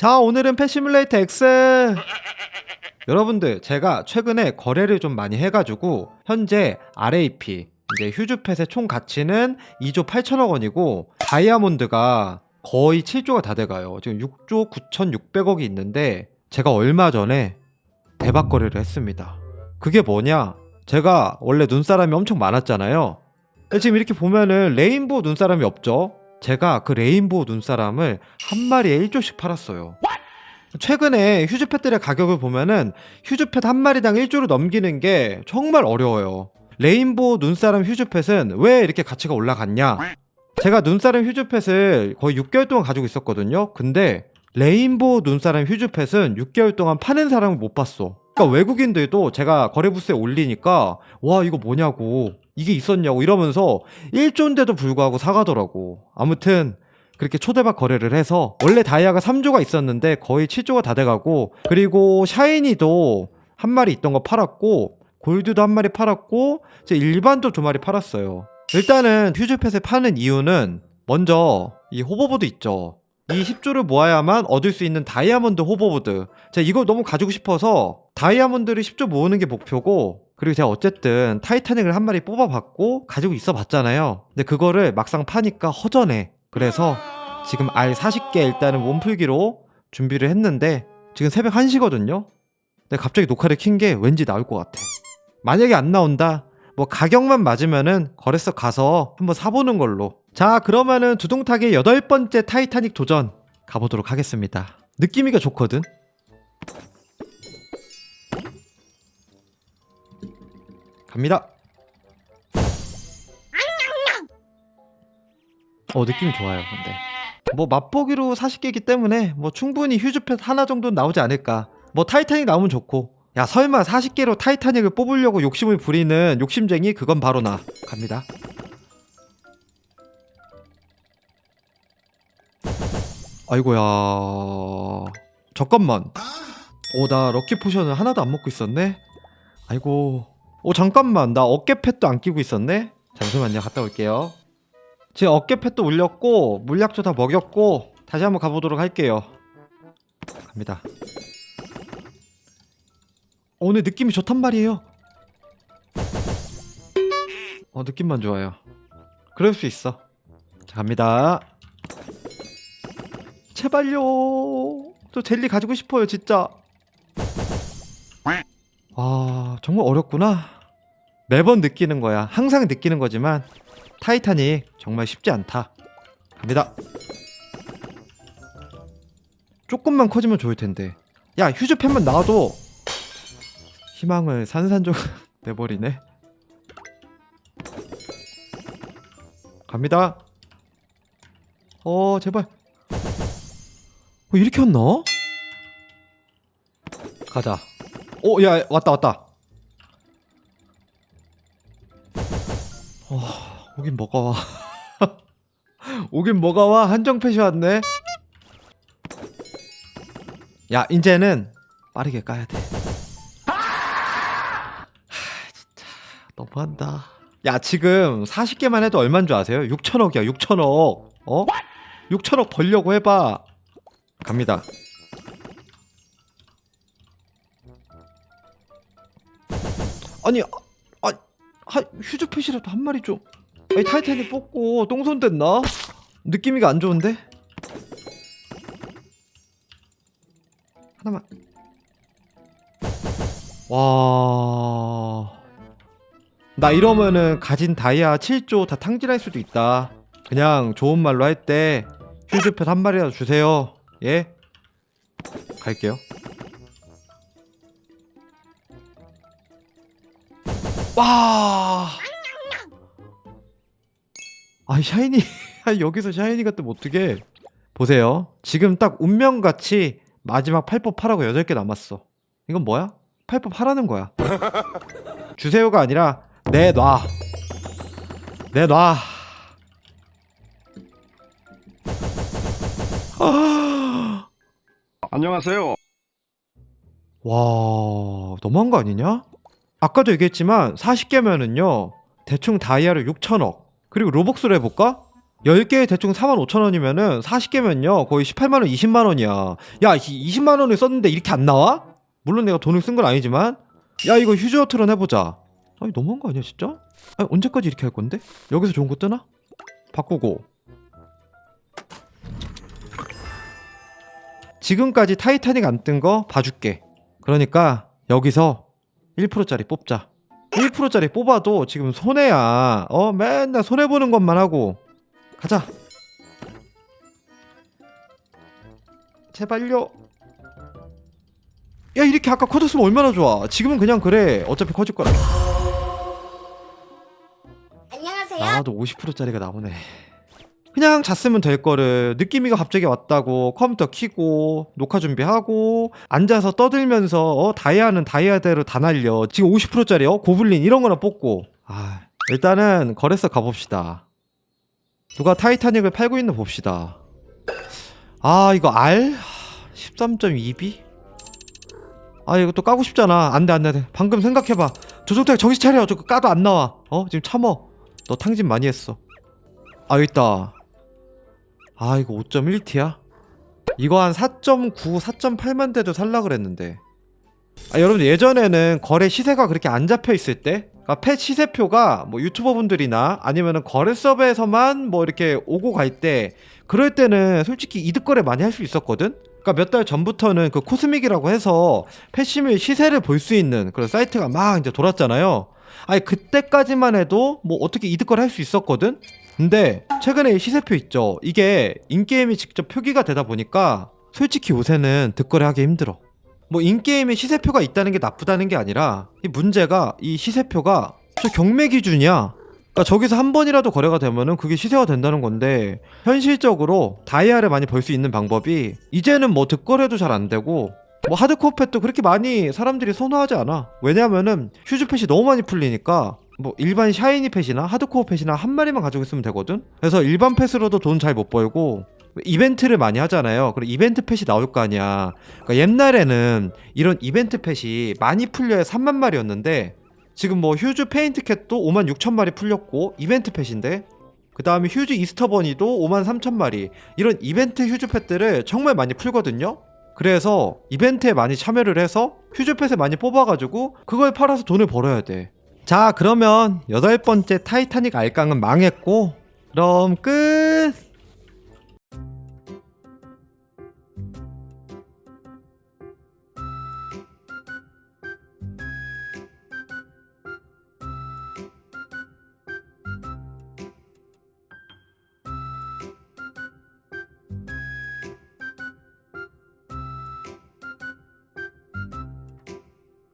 자, 오늘은 패시뮬레이터 X. 여러분들, 제가 최근에 거래를 좀 많이 해가지고, 현재 RAP, 이제 휴즈펫의 총 가치는 2조 8천억 원이고, 다이아몬드가 거의 7조가 다 돼가요. 지금 6조 9,600억이 있는데, 제가 얼마 전에 대박 거래를 했습니다. 그게 뭐냐? 제가 원래 눈사람이 엄청 많았잖아요. 지금 이렇게 보면은 레인보우 눈사람이 없죠? 제가 그 레인보우 눈사람을 한 마리에 1조씩 팔았어요. 최근에 휴즈펫들의 가격을 보면은 휴즈펫 한 마리당 1조를 넘기는 게 정말 어려워요. 레인보우 눈사람 휴즈펫은 왜 이렇게 가치가 올라갔냐? 제가 눈사람 휴즈펫을 거의 6개월 동안 가지고 있었거든요. 근데 레인보우 눈사람 휴즈펫은 6개월 동안 파는 사람을 못 봤어. 그러니까 외국인들도 제가 거래 부스에 올리니까 와 이거 뭐냐고 이게 있었냐고 이러면서 1조인데도 불구하고 사가더라고. 아무튼 그렇게 초대박 거래를 해서 원래 다이아가 3조가 있었는데 거의 7조가 다 돼가고 그리고 샤이니도 한 마리 있던 거 팔았고 골드도 한 마리 팔았고 이제 일반도 두 마리 팔았어요. 일단은 휴즈펫을 파는 이유는 먼저 이 호버보드 있죠. 이 10조를 모아야만 얻을 수 있는 다이아몬드 호버보드. 제가 이걸 너무 가지고 싶어서 다이아몬드를 10조 모으는 게 목표고 그리고 제가 어쨌든 타이타닉을 한 마리 뽑아봤고 가지고 있어 봤잖아요. 근데 그거를 막상 파니까 허전해. 그래서 지금 알 40개 일단은 몸풀기로 준비를 했는데 지금 새벽 1시거든요. 근데 갑자기 녹화를 킨 게 왠지 나올 것 같아. 만약에 안 나온다. 뭐 가격만 맞으면은 거래소 가서 한번 사보는 걸로. 자 그러면은 두둥탁의 여덟 번째 타이타닉 도전 가보도록 하겠습니다. 느낌이가 좋거든. 갑니다. 어 느낌 좋아요. 근데 뭐 맛보기로 40개이기 때문에 뭐 충분히 휴즈펫 하나 정도 나오지 않을까. 뭐 타이타닉 나오면 좋고. 야 설마 40개로 타이타닉을 뽑으려고 욕심을 부리는 욕심쟁이 그건 바로 나. 갑니다. 아이고야. 잠깐만. 오, 나 럭키 포션을 하나도 안 먹고 있었네. 아이고. 오, 잠깐만. 나 어깨 팻도 안 끼고 있었네. 잠시만요. 갔다 올게요. 제 어깨 팻도 올렸고 물약도 다 먹였고 다시 한번 가보도록 할게요. 갑니다. 오늘 느낌이 좋단 말이에요. 어, 느낌만 좋아요. 그럴 수 있어. 자, 갑니다. 제발요. 저 젤리 가지고 싶어요, 진짜. 와, 정말 어렵구나. 매번 느끼는 거야. 항상 느끼는 거지만 타이타닉 정말 쉽지 않다. 갑니다. 조금만 커지면 좋을 텐데. 야, 휴즈팬만 나와도 희망을 산산조각 내버리네. 갑니다. 어, 제발. 어, 이렇게 왔나? 가자. 오, 야, 왔다, 왔다. 어, 오긴 뭐가 와. 오긴 뭐가 와. 한정패시 왔네. 야, 이제는 빠르게 까야 돼. 하, 진짜 너무한다. 야, 지금 40개만 해도 얼마인 줄 아세요? 6천억이야, 6천억. 어? 6천억 벌려고 해봐. 갑니다. 아니, 아, 아 휴즈핏이라도 한 마리 좀. 아니, 타이탄이 뽑고 똥손 됐나? 느낌이가 안 좋은데? 하나만. 와. 나 이러면은 가진 다이아 7조 다 탕진할 수도 있다. 그냥 좋은 말로 할 때 휴즈펫 한 마리라도 주세요. 예? 갈게요. 와. 아 샤이니 아, 여기서 샤이니가 뜨면 어떡해 보세요 지금 딱 운명같이 마지막 8법 하라고 8개 남았어 이건 뭐야? 8법 하라는 거야 주세요가 아니라 내놔 내놔 아, 안녕하세요. 와 너무한 거 아니냐? 아까도 얘기했지만 40개면은요 대충 다이아를 6천억 그리고 로벅스로 해볼까? 10개에 대충 45,000원이면은 40개면요 거의 18만 원 20만 원이야 야 20만 원을 썼는데 이렇게 안 나와? 물론 내가 돈을 쓴 건 아니지만 야 이거 휴즈어트런 해보자 아니 너무한 거 아니야 진짜? 아니 언제까지 이렇게 할 건데? 여기서 좋은 거 뜨나? 바꾸고 지금까지 타이타닉 안 뜬 거 봐줄게. 그러니까 여기서 1%짜리 뽑자. 1%짜리 뽑아도 지금 손해야. 어? 맨날 손해보는 것만 하고. 가자. 제발요. 야 이렇게 아까 커졌으면 얼마나 좋아. 지금은 그냥 그래. 어차피 커질 거라. 안녕하세요. 나와도 50%짜리가 나오네. 그냥 잤으면 될 거를 느낌이가 갑자기 왔다고 컴퓨터 키고 녹화 준비하고 앉아서 떠들면서 어, 다이아는 다이아대로 다 날려. 지금 50%짜리 어 고블린 이런 거나 뽑고. 아 일단은 거래소 가봅시다. 누가 타이타닉을 팔고 있나 봅시다. 아 이거 R? 13.2B 아 이거 또 까고 싶잖아. 안돼 안돼 안돼. 방금 생각해봐. 조종태 정신 차려. 저거 까도 안 나와. 어? 지금 참어. 너 탕진 많이 했어. 아, 있다. 아, 이거 5.1T야? 이거 한 4.9, 4.8만 대도 살라 그랬는데. 아, 여러분 예전에는 거래 시세가 그렇게 안 잡혀 있을 때, 그러니까 펫 시세표가 뭐 유튜버 분들이나 아니면은 거래 서버에서만 뭐 이렇게 오고 갈 때, 그럴 때는 솔직히 이득 거래 많이 할 수 있었거든? 그러니까 몇 달 전부터는 그 코스믹이라고 해서 패시밀 시세를 볼 수 있는 그런 사이트가 막 이제 돌았잖아요. 아니 그때까지만 해도 뭐 어떻게 이득 거래 할 수 있었거든? 근데 최근에 이 시세표 있죠? 이게 인게임이 직접 표기가 되다 보니까 솔직히 요새는 득거래 하기 힘들어. 뭐 인게임에 시세표가 있다는 게 나쁘다는 게 아니라 이 문제가 이 시세표가 저 경매 기준이야. 그러니까 저기서 한 번이라도 거래가 되면은 그게 시세가 된다는 건데 현실적으로 다이아를 많이 벌 수 있는 방법이 이제는 뭐 득거래도 잘 안 되고 뭐 하드코어 펫도 그렇게 많이 사람들이 선호하지 않아. 왜냐면은 휴즈 펫이 너무 많이 풀리니까 뭐 일반 샤이니 펫이나 하드코어 펫이나 한 마리만 가지고 있으면 되거든. 그래서 일반 펫으로도 돈 잘 못 벌고 이벤트를 많이 하잖아요. 그리고 이벤트 펫이 나올 거 아니야. 그러니까 옛날에는 이런 이벤트 펫이 많이 풀려야 3만 마리였는데 지금 뭐 휴즈 페인트 캣도 5만 6천 마리 풀렸고 이벤트 펫인데 그 다음에 휴즈 이스터버니도 5만 3천 마리 이런 이벤트 휴즈 펫들을 정말 많이 풀거든요. 그래서 이벤트에 많이 참여를 해서 휴즈펫을 많이 뽑아가지고 그걸 팔아서 돈을 벌어야 돼. 자, 그러면 여덟 번째 타이타닉 알깡은 망했고, 그럼 끝!